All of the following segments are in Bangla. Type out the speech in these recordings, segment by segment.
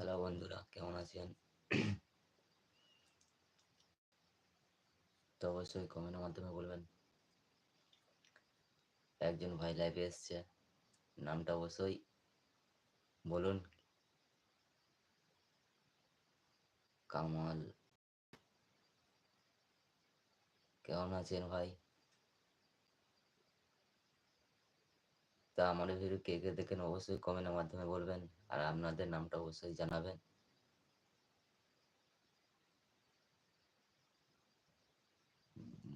হ্যালো বন্ধুরা, কেমন আছেন? তো অবশ্যই কমেন্টের মাধ্যমে বলবেন। একজন ভাই লাইভে এসছে। নামটা অবশ্যই বলুন। কামাল। কেমন আছেন ভাই? তা আমাদের ভিডিও কে কে দেখেন অবশ্যই কমেন্টের মাধ্যমে বলবেন আর আপনাদের নামটা অবশ্যই জানাবেন।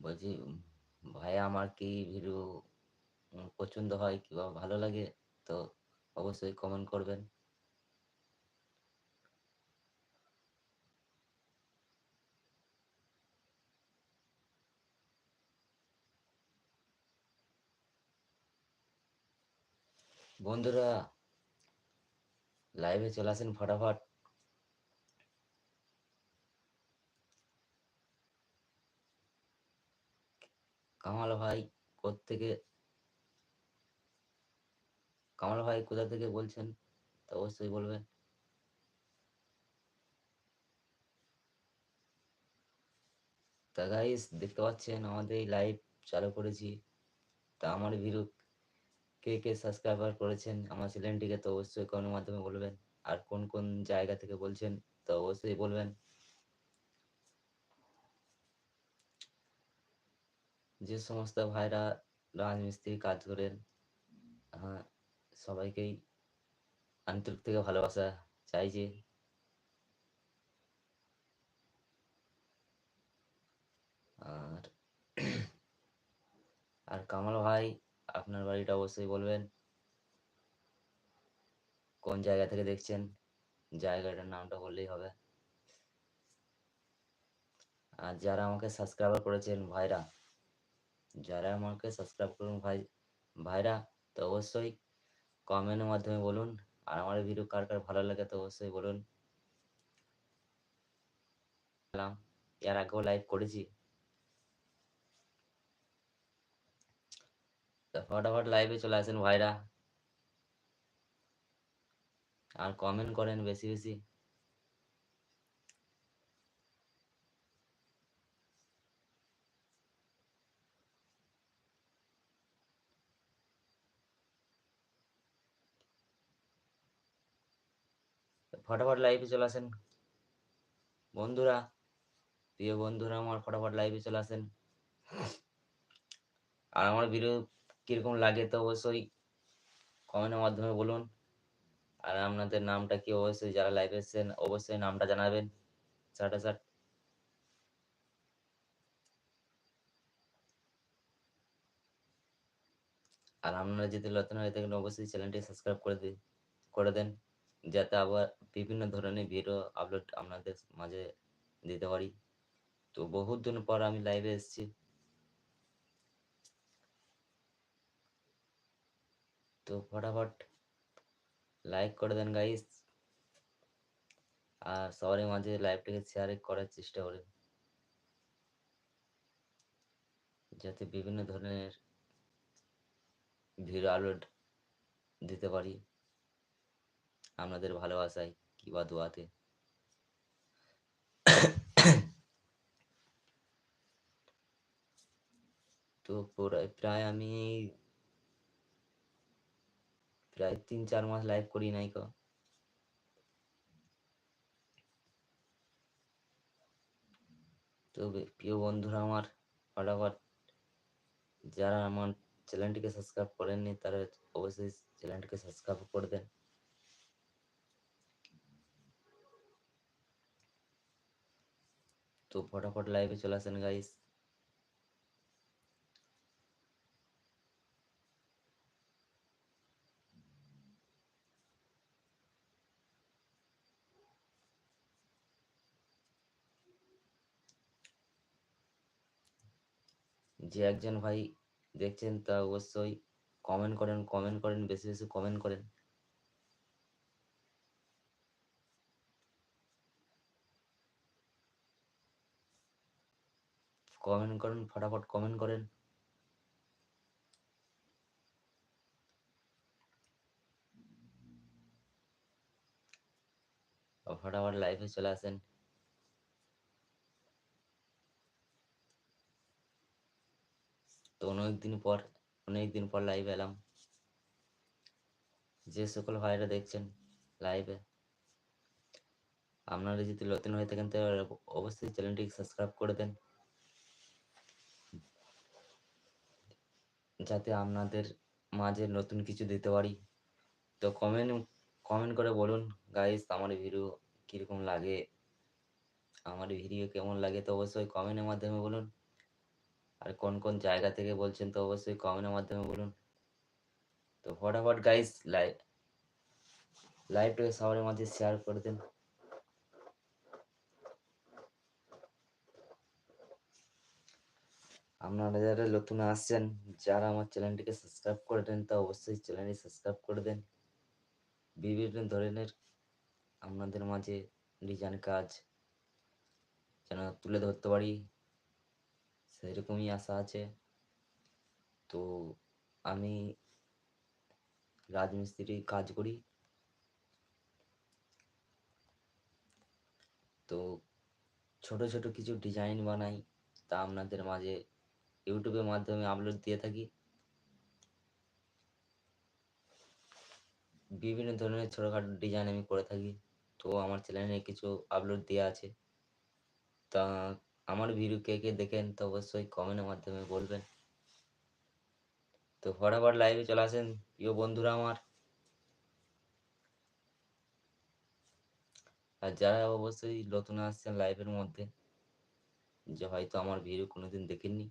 বলছি ভাই আমার কি ভিডিও পছন্দ হয় কিংবা ভালো লাগে? তো অবশ্যই কমেন্ট করবেন। বন্ধুরা লাইভে চলে আসেন ফটাফট। কামাল ভাই থেকে কামাল ভাই কোথা থেকে বলছেন, তা অবশ্যই বলবেন। তা গাইস দেখতে পাচ্ছেন আমাদের এই লাইভ চালু করেছি। তা আমার ভিডিও কে কে সাবস্ক্রাইবার করেছেন, আমার চ্যানেলটিকে তো অবশ্যই কমেন্টের মাধ্যমে বলবেন। আর কোন কোন জায়গা থেকে বলছেন, তো অবশ্যই বলবেন। যে সমস্ত ভাইরা রাজমিস্ত্রি কাজ করেন হ্যাঁ সবাইকেই আন্তরিক থেকে ভালোবাসা চাইছি আর আর কামাল ভাই আপনার বাড়িটা অবশ্যই বলবেন। কোন জায়গা থেকে দেখছেন? জায়গাটার নামটা বললেই হবে। আর যারা আমাকে সাবস্ক্রাইবার করেছেন ভাইরা, যারা আমাকে সাবস্ক্রাইব করুন ভাই, ভাইরা, তো অবশ্যই কমেন্টের মাধ্যমে বলুন। আর আমার ভিডিও কার কার ভালো লাগে তো অবশ্যই বলুন। এর আগেও লাইভ করেছি। ফটাফট লাইভে চলে আসেন ভাইরা। আর কমেন্ট করেন বেশি বেশি। ফটাফট লাইভে চলে আসেন। বন্ধুরা, প্রিয় বন্ধুরা, আমার ফটাফট লাইভে চলে আসেন। আর আমার ভিডিও কীরকম লাগে তো অবশ্যই কমেন্টের মাধ্যমে বলুন। আর আপনাদের নামটা কি অবশ্যই যারা লাইভে এসেছেন অবশ্যই নামটা জানাবেন। সাটা সাট আর আপনারা যদি নতুন হয়ে থাকেন অবশ্যই চ্যানেলটি সাবস্ক্রাইব করে দিন, করে দেন, যাতে আবার বিভিন্ন ধরনের ভিডিও আপলোড আপনাদের মাঝে দিতে পারি। তো বহুত দিন পর আমি লাইভে এসেছি। তো ফটাফট লাইক করে দেন গাইস আর সবার মাঝে লাইভটাকে শেয়ার করার চেষ্টা করেন। যাতে বিভিন্ন ধরনের ভিডিও আপলোড দিতে পারি আপনাদের ভালোবাসায় কিবা দোয়াতে। তো প্রায় আমি প্রায় তিন চার মাস লাইভ করি নাই কো। তো প্রিয় বন্ধুরা আমার, ফটাফট যারা আমার চ্যানেলটিকে সাবস্ক্রাইব করেননি, তারা অবশ্যই চ্যানেলটিকে সাবস্ক্রাইব করে দেন। তো ফটাফট লাইভে চলে আসেন গাইস যে একজন ভাই দেখছেন, তা অবশ্যই কমেন্ট করেন কমেন্ট করেন, বেশি বেশি কমেন্ট করেন। কমেন্ট করেন, ফটাফট কমেন্ট করেন। ফটাফট লাইভে চলে আসেন। তো অনেক দিন পর অনেক দিন পর লাইভে এলাম। যে সকল ভাইরা দেখছেন লাইভে আপনারা যদি নতুন হয়ে থাকেন তাহলে অবশ্যই চ্যানেলটি সাবস্ক্রাইব করে দেন। যাতে আপনাদের মাঝে নতুন কিছু দিতে পারি। তো কমেন্ট কমেন্ট করে বলুন গাইস আমার ভিডিও কীরকম লাগে? আমার ভিডিও কেমন লাগে? তো অবশ্যই কমেন্টের মাধ্যমে বলুন। আর কোন কোন জায়গা থেকে বলছেন তো অবশ্যই কমেন্টের মাধ্যমে বলুন। তো ফটাফট গাইস লাইভ লাইভটাকে সবার মাঝে শেয়ার করে দেন। আপনারা যারা নতুন আসছেন, যারা আমার চ্যানেলটিকে সাবস্ক্রাইব করে দেন তা অবশ্যই চ্যানেলটি সাবস্ক্রাইব করে দেন। বিভিন্ন ধরনের আপনাদের মাঝে ডিজাইন কাজ যেন তুলে ধরতে পারি। সেরকমই আশা আছে। তো আমি রাজমিস্ত্রি কাজ করি। তো ছোট ছোট কিছু ডিজাইন বানাই, তা আপনাদের মাঝে ইউটিউবের মাধ্যমে আপলোড দিয়ে থাকি। বিভিন্ন ধরনের ছোটোখাটো ডিজাইন আমি করে থাকি। তো আমার চ্যানেলে কিছু আপলোড দেওয়া আছে। তা আমার ভিডিও কে কে দেখেন তো অবশ্যই কমেন্টের মাধ্যমে বলবেন। তো ফটাফট লাইভে চলে আসেন, প্রিয় বন্ধুরা আমার। আর যারা অবশ্যই নতুন আসছেন লাইভের মধ্যে, যে হয়তো আমার ভিডিও কোনোদিন দেখেননি,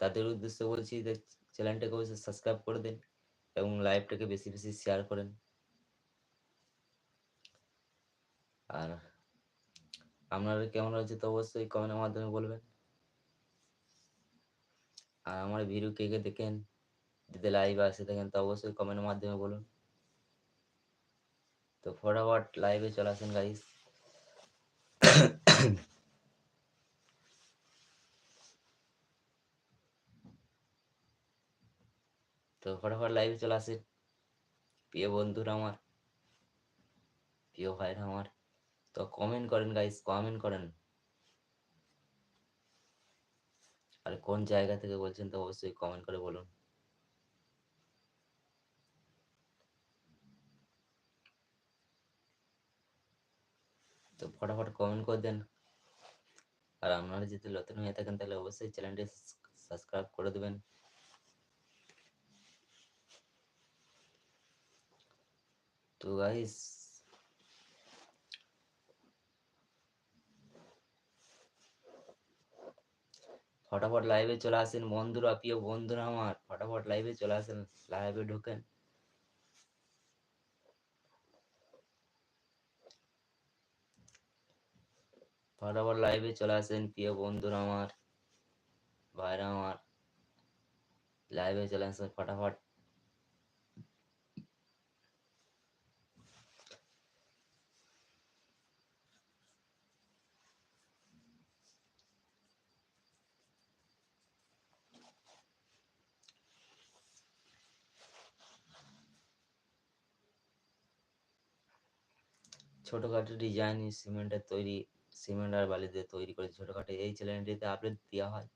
তাদের উদ্দেশ্যে বলছি যে চ্যানেলটাকে অবশ্যই সাবস্ক্রাইব করে দিন এবং লাইভটাকে বেশি বেশি শেয়ার করেন। আর আপনারা কেমন হয়েছে তো অবশ্যই কমেন্টের মাধ্যমে বলবেন। আর আমার ভিডিও কে কে দেখেন, যদি লাইভ আসে থাকেন তো অবশ্যই কমেন্টের মাধ্যমে বলুন। তো ফটাফট লাইভে চলে আসেন গাইস তো ফটাফট লাইভে চলে আসেন। প্রিয় বন্ধুরা আমার, প্রিয় ভাইরা আমার। তো কমেন্ট করেন গাইস কমেন্ট করেন। আর কোন জায়গা থেকে বলছেন তো অবশ্যই কমেন্ট করে বলুন। তো ফটাফট কমেন্ট করে দেন। আর আপনারা যদি নতুন হয়ে থাকেন, তাহলে অবশ্যই চ্যানেলটি সাবস্ক্রাইব করে দেবেন। তো গাইস ফটাফট লাইভে চলে আসেন। বন্ধুরা, প্রিয় বন্ধুরা আমার, ফটাফট লাইভে চলে আসেন লাইভে ঢোকেন। ফটাফট লাইভে চলে আসেন, প্রিয় বন্ধুরা আমার, ভাইরা আমার। লাইভে চলে আসেন, ফটাফট। ছোটখাটো ডিজাইন সিমেন্টের তৈরি সিমেন্ট আর বালি দিয়ে তৈরি করে ছোটখাটো। এই চ্যানেলটিতে আপলোড দেওয়া হয়।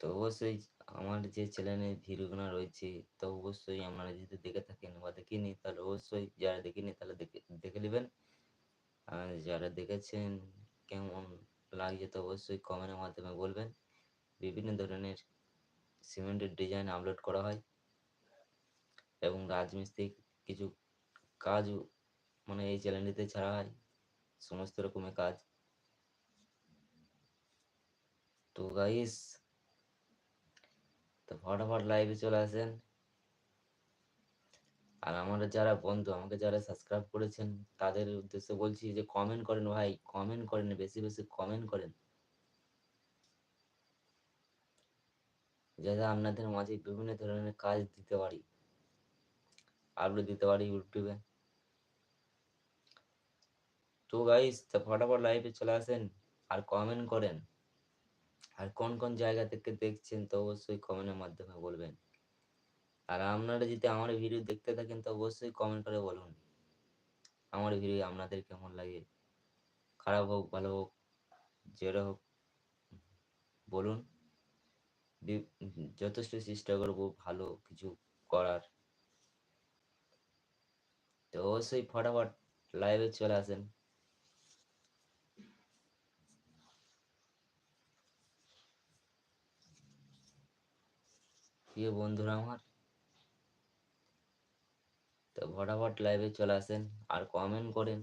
তো অবশ্যই আমার যে চ্যানেলের ভিডিওগুলো রয়েছে, তো অবশ্যই আপনারা যদি দেখে থাকেন বা দেখিনি, তাহলে অবশ্যই যারা দেখিনি তাহলে দেখে দেখে নেবেন। আর যারা দেখেছেন কেমন লাগছে তো অবশ্যই কমেন্টের মাধ্যমে বলবেন। বিভিন্ন ধরনের সিমেন্টের ডিজাইন আপলোড করা হয়। এবং রাজমিস্ত্রি কিছু কাজও মানে এই চ্যানেলটিতে ছাড়া হয় সমস্ত রকমের কাজ। তো গাইস তো ফটাফট লাইভে চলে আসেন। আর আমার যারা বন্ধু, আমাকে যারা সাবস্ক্রাইব করেছেন, তাদের উদ্দেশ্যে বলছি যে কমেন্ট করেন ভাই কমেন্ট করেন, বেশি বেশি কমেন্ট করেন। যাতে আপনাদের মাঝে বিভিন্ন ধরনের কাজ দিতে পারি। আপলোড দিতে পারি ইউটিউবে তো গাইস ফটাফট লাইভে চলে আসেন। আর কমেন্ট করেন। আর কোন কোন জায়গা থেকে দেখছেন, তো অবশ্যই কমেন্টের মাধ্যমে বলবেন। আর আপনারা যদি আমার ভিডিও দেখতে থাকেন, তো অবশ্যই কমেন্ট করে বলুন। আমার ভিডিও আপনাদের কেমন লাগে? খারাপ হোক, ভালো হোক যেটা হোক, বলুন। যথেষ্ট চেষ্টা করব ভালো কিছু করার। তো অবশ্যই ফটাফট লাইভে চলে আসেন। প্রিয় বন্ধুরা আমার। তো ফটাফট লাইভে চলে আসেন, আর কমেন্ট করেন।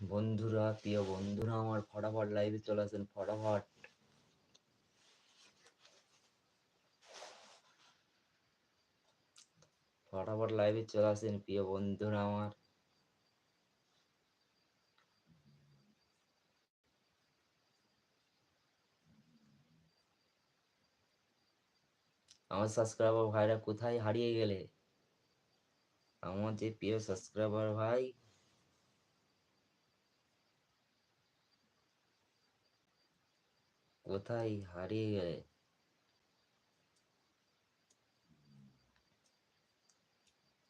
বন্ধুরা, প্রিয় বন্ধুরা আমার ফটাফট লাইভে চলে আসেন ফটাফট ফটাফট লাইভে চলে আসেন, প্রিয় বন্ধুরা আমার। আমার সাবস্ক্রাইবার ভাইরা কোথায় হারিয়ে গেলে? আমার যে প্রিয় সাবস্ক্রাইবার ভাই কোথায় হারিয়ে গেলে?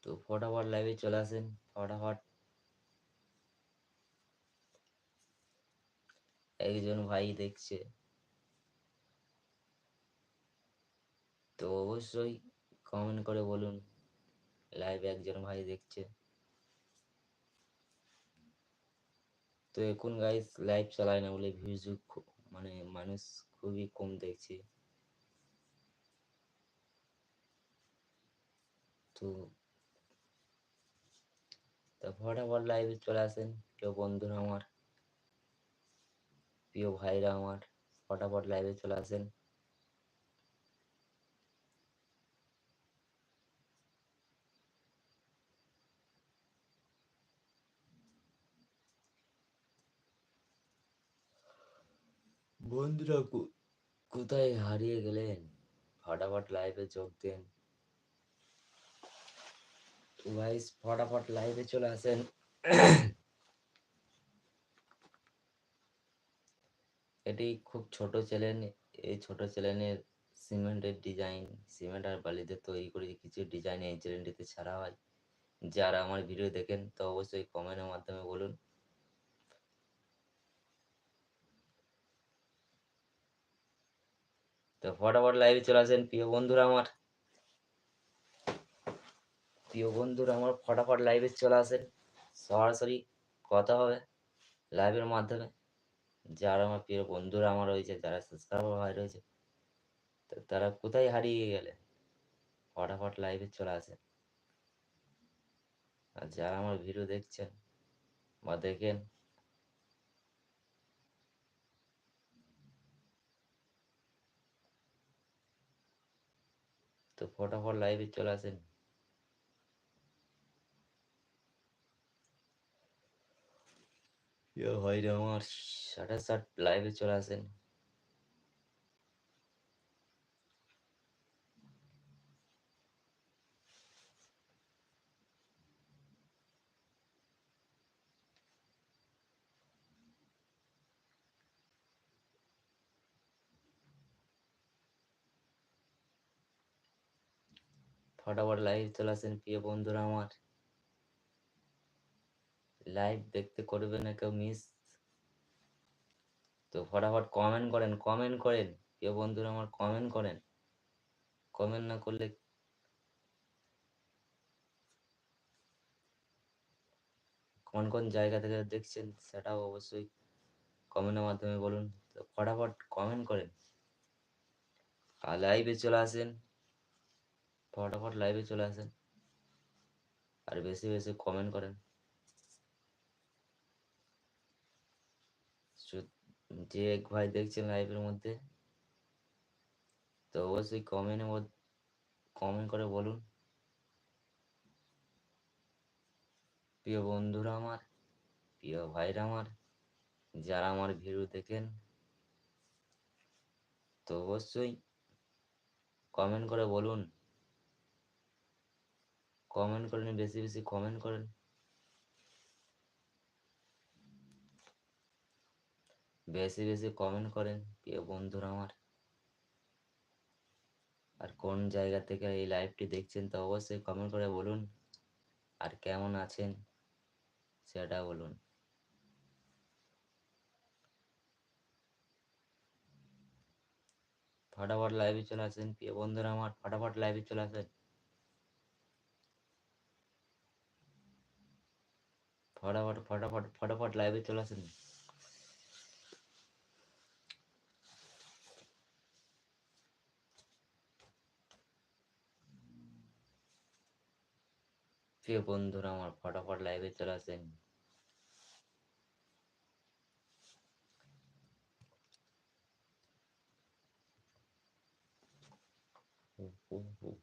তো ফটাফট লাইভে চলে আসেন, ফটাফট। একজন ভাই দেখছে। তো অবশ্যই কমেন্ট করে বলুন। লাইভ একজন ভাই দেখছে। তো এখন গাইস লাইভ চালায় না বলে ভিউজ মানে মানুষ খুবই কম দেখছে। তো তা ফটাফট লাইভে চলে আসেন। প্রিয় বন্ধুরা আমার, প্রিয় ভাইরা আমার, ফটাফট লাইভে চলে আসেন। বন্ধুরা কোথায় হারিয়ে গেলেন? ফটাফট লাইভে যোগ দেন। গাইস ফটাফট লাইভে চলে আসেন। এটি খুব ছোট চ্যানেল এই ছোট চ্যানেলের সিমেন্টের ডিজাইন সিমেন্ট আর বালিতে তৈরি করে কিছু ডিজাইন এই চ্যানেলটিতে ছাড়া হয়। যারা আমার ভিডিও দেখেন, তো অবশ্যই কমেন্টের মাধ্যমে বলুন। তো ফটাফট লাইভে চলে আসেন। প্রিয় বন্ধুরা আমার। প্রিয় বন্ধুরা আমার, ফটাফট লাইভে চলে আসেন। সরাসরি কথা হবে লাইভের মাধ্যমে। যারা আমার প্রিয় বন্ধুরা আমার রয়েছে, যারা সাবস্ক্রাইবার ভাই রয়েছে, তো তারা কোথায় হারিয়ে গেলে ফটাফট লাইভে চলে আসেন। আর যারা আমার ভিডিও দেখছেন বা দেখেন তো ফটাফট লাইভে চলে আসেন। হয় ভাইরা আমার সাড়ে সাত লাইভে চলে আসেন। ফটাফট লাইভ চলে আসেন প্রিয় বন্ধুরা আমার। লাইভ দেখতে করবে না কেউ মিস তো ফটাফট কমেন্ট করেন কমেন্ট করেন। প্রিয় বন্ধুরা আমার কমেন্ট করেন। কমেন্ট না করলে কোন কোন জায়গা থেকে দেখছেন সেটাও অবশ্যই কমেন্টের মাধ্যমে বলুন। তো ফটাফট কমেন্ট করেন। আর লাইভে চলে আসেন। ফটাফট লাইভে চলে আসেন। আর বেশি বেশি কমেন্ট করেন। যে এক ভাই দেখছেন লাইভের মধ্যে, তো অবশ্যই কমেন্টের মধ্যে কমেন্ট করে বলুন। প্রিয় বন্ধুরা আমার, প্রিয় ভাইরা আমার, যারা আমার ভিডিও দেখেন, তো অবশ্যই কমেন্ট করে বলুন। কমেন্ট করেন, বেশি বেশি কমেন্ট করেন। বেশি বেশি কমেন্ট করেন, প্রিয় বন্ধুরা আমার। আর কোন জায়গা থেকে এই লাইভটি দেখছেন তো অবশ্যই কমেন্ট করে বলুন। আর কেমন আছেন, সেটা বলুন। ফটাফট লাইভে চলে আসেন, প্রিয় বন্ধুরা আমার। ফটাফট লাইভে চলে আসেন। ফটাফট ফটাফট ফটাফট লাইভে চলে আসেন প্রিয় বন্ধুরা আমার ফটাফট লাইভে চলে আসেন। হুম